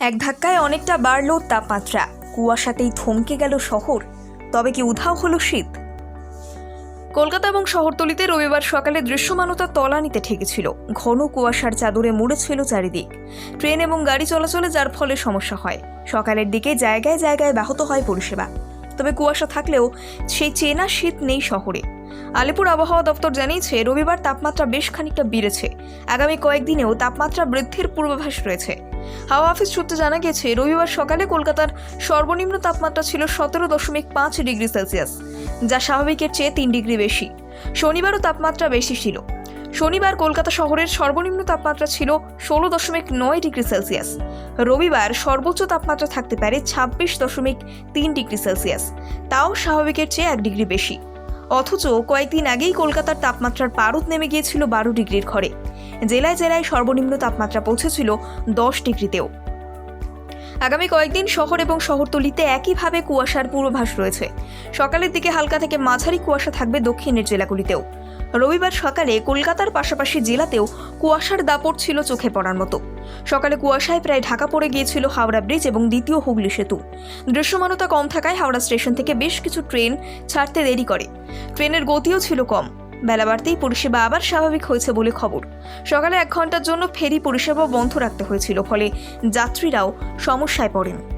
এক ধাক্কায় অনেকটা বাড়ল তাপমাত্রা। কুয়াশাতেই থমকে গেল শহর। তবে কি উধাও হলো শীত? কলকাতা এবং শহরতলিতে রবিবার সকালে দৃশ্যমানতা তলানিতে ঠেকেছিল। ঘন কুয়াশার চাদরে মুড়েছিল চারিদিক। ট্রেন এবং গাড়ি চলাচলে যার ফলে সমস্যা হয়। সকালের দিকে জায়গায় জায়গায় ব্যাহত হয় পরিষেবা। তবে কুয়াশা থাকলেও সেই চেনা শীত নেই শহরে। আলিপুর আবহাওয়া দপ্তর জানিয়েছে, রবিবার তাপমাত্রা বেশ খানিকটা বেড়েছে। আগামী কয়েকদিনেও তাপমাত্রা বৃদ্ধির পূর্বাভাস রয়েছে। হাওয়া অফিস সূত্রে জানা গেছে রবিবার সকালে কলকাতার সর্বনিম্ন তাপমাত্রা ছিল সতেরো দশমিক পাঁচ ডিগ্রি সেলসিয়াস, যা স্বাভাবিকের চেয়ে তিন ডিগ্রি বেশি। শনিবারও তাপমাত্রা বেশি ছিল। শনিবার কলকাতা শহরের সর্বনিম্ন তাপমাত্রা ছিল ষোলো দশমিক নয় ডিগ্রি সেলসিয়াস। রবিবার সর্বোচ্চ তাপমাত্রা থাকতে পারে ছাব্বিশ দশমিক তিন ডিগ্রি সেলসিয়াস, তাও স্বাভাবিকের চেয়ে এক ডিগ্রি বেশি। অথচ কয়েকদিন আগেই কলকাতার তাপমাত্রার পারদ নেমে গিয়েছিল বারো ডিগ্রির ঘরে। জেলায় জেলায় সর্বনিম্ন তাপমাত্রা পৌঁছেছিল দশ ডিগ্রিতেও। আগামী কয়েকদিন শহর এবং শহরতলিতে একইভাবে কুয়াশার পূর্বাভাস রয়েছে। সকালের দিকে হালকা থেকে মাঝারি কুয়াশা থাকবে দক্ষিণের জেলাগুলিতেও। রবিবার সকালে কলকাতার পাশাপাশি জেলাতেও কুয়াশার দাপট ছিল চোখে পড়ার মতো। সকালে কুয়াশায় প্রায় ঢাকা পড়ে গিয়েছিল হাওড়া ব্রিজ এবং দ্বিতীয় হুগলি সেতু। দৃশ্যমানতা কম থাকায় হাওড়া স্টেশন থেকে বেশ কিছু ট্রেন ছাড়তে দেরি করে। ট্রেনের গতিও ছিল কম। বেলা বাড়তেই পরিষেবা আবার স্বাভাবিক হয়েছে বলে খবর। সকালে এক ঘণ্টার জন্য ফেরি পরিষেবা বন্ধ রাখতে হয়েছিল, ফলে যাত্রীরাও সমস্যায় পড়েন।